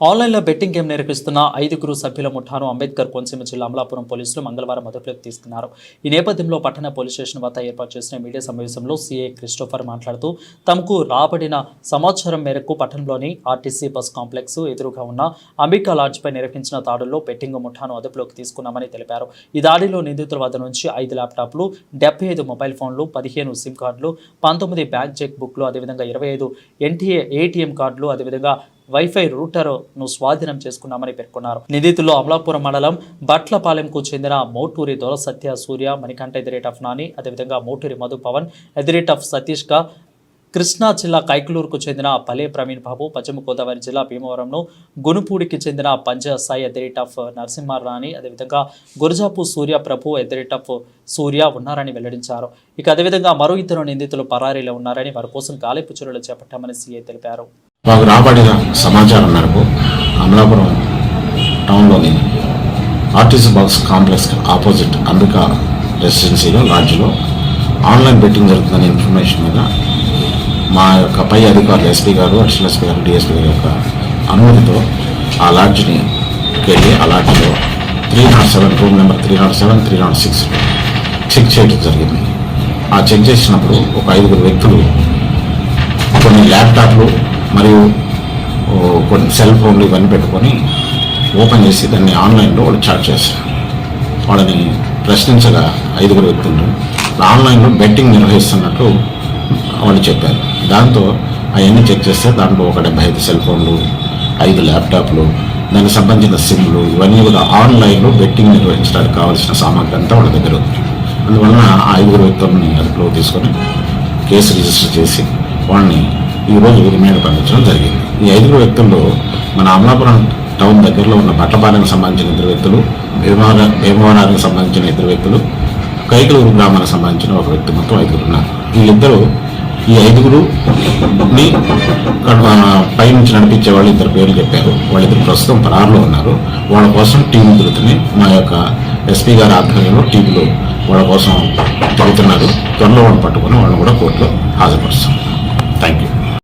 ఆన్లైన్లో betting game నిర్వహిస్తున్న ఐదుగురు సభ్యుల ముఠాను అంబేద్కర్ కోనసీమ జిల్లా అమలాపురం పోలీసులు మంగళవారం అదుపులోకి తీసుకున్నారు. ఈ నేపథ్యంలో పట్టణ పోలీస్ స్టేషన్ వద్ద ఏర్పాటు చేసిన మీడియా సమావేశంలో సీఏ క్రిస్టోఫర్ మాట్లాడుతూ తమకు రాబడిన సమాచారం మేరకు పట్టణంలోని ఆర్టీసీ బస్ కాంప్లెక్స్ ఎదురుగా ఉన్న అంబికా లాడ్జ్పై నిర్వహించిన దాడుల్లో బెట్టింగ్ ముఠాను అదుపులోకి తీసుకున్నామని తెలిపారు. ఈ దాడిలో నిందితుల వద్ద నుంచి ఐదు ల్యాప్టాప్లు డెబ్బై ఐదు మొబైల్ ఫోన్లు పదిహేను సిమ్ కార్డులు పంతొమ్మిది బ్యాంక్ చెక్ బుక్లు అదేవిధంగా ఇరవై ఐదు ఎన్టీఏ ఏటీఎం కార్డులు అదేవిధంగా వైఫై రూటర్ను స్వాధీనం చేసుకున్నామని పేర్కొన్నారు. నిందితుల్లో అమలాపురం మండలం బట్లపాలెంకు చెందిన Moturi Dora Satya Surya Manikanta at the rate of Nani అదేవిధంగా Moturi Madhu Pavan at the rate of సతీష్గా Krishna జిల్లా కైకలూరుకు చెందిన పలే ప్రవీణ్ బాబు పశ్చిమ గోదావరి జిల్లా భీమవరంను గునుపూడికి చెందిన Panja Sai at rate of Narasimharani అదేవిధంగా Gurajapu Surya Prabhu at the rate of Surya ఉన్నారని వెల్లడించారు. ఇక అదేవిధంగా మరో ఇద్దరు నిందితులు పరారీలో ఉన్నారని వారి కోసం గాలిపు చర్యలు చేపట్టామని సీఐ తెలిపారు. మాకు రాబడిన సమాచారం మేరకు Amalapuram టౌన్లోని RTC bus complex opposite Ambika రెసిడెన్సీలో లాడ్జ్లో ఆన్లైన్ బెట్టింగ్ జరుగుతుందనే ఇన్ఫర్మేషన్ మీద మా యొక్క పై అధికారులు ఎస్పీ గారు అడిషనల్ ఎస్పీ గారు డిఎస్పీ గారి యొక్క అనుమతితో ఆ లాడ్జ్ని వెళ్ళి ఆ లాడ్జ్లో three nought seven room number three nought seven three nought six check చేయడం జరిగింది. ఆ చెక్ చేసినప్పుడు ఒక ఐదుగురు వ్యక్తులు కొన్ని ల్యాప్టాప్లు సెల్ ఫోన్లు ఇవన్నీ పెట్టుకొని ఓపెన్ చేసి దాన్ని ఆన్లైన్లో వాళ్ళు చాట్ చేస్తారు. వాళ్ళని ప్రశ్నించగా ఐదుగురు వ్యక్తులు ఆన్లైన్లో బెట్టింగ్ నిర్వహిస్తున్నట్టు వాళ్ళు చెప్పారు. దాంతో అవన్నీ చెక్ చేస్తే దాంట్లో ఒక డెబ్బై ఐదు సెల్ ఫోన్లు ఐదు ల్యాప్టాప్లు దానికి సంబంధించిన సిమ్లు ఇవన్నీ కూడా ఆన్లైన్లో బెట్టింగ్ నిర్వహించడానికి కావాల్సిన సామాగ్రి అంతా వాళ్ళ దగ్గర ఉంది. అందువలన ఐదుగురు వ్యక్తులని అదుపులో తీసుకొని కేసు రిజిస్టర్ చేసి వాళ్ళని ఈరోజు రిమాండ్ పండించడం జరిగింది. ఈ ఐదుగురు వ్యక్తుల్లో మన అమలాపురం టౌన్ దగ్గరలో ఉన్న బట్టపాలెంకి సంబంధించిన ఇద్దరు వ్యక్తులు భీమవరం భీమవరానికి సంబంధించిన ఇద్దరు వ్యక్తులు కైకలూరు గ్రామానికి సంబంధించిన ఒక వ్యక్తి మొత్తం ఐదుగురు ఉన్నారు. వీళ్ళిద్దరూ ఈ ఐదుగురు పై నుంచి నడిపించే వాళ్ళు ఇద్దరు పేర్లు చెప్పారు. వాళ్ళిద్దరు ప్రస్తుతం పరారులో ఉన్నారు. వాళ్ళ కోసం టీం దొరుకుతుంది మా యొక్క ఎస్పీ గారి ఆధ్వర్యంలో టీంలు వాళ్ళ కోసం తిరుగుతున్నారు. త్వరలో వాళ్ళు పట్టుకొని వాళ్ళని కూడా కోర్టులో హాజరుపరుస్తాం థ్యాంక్ యూ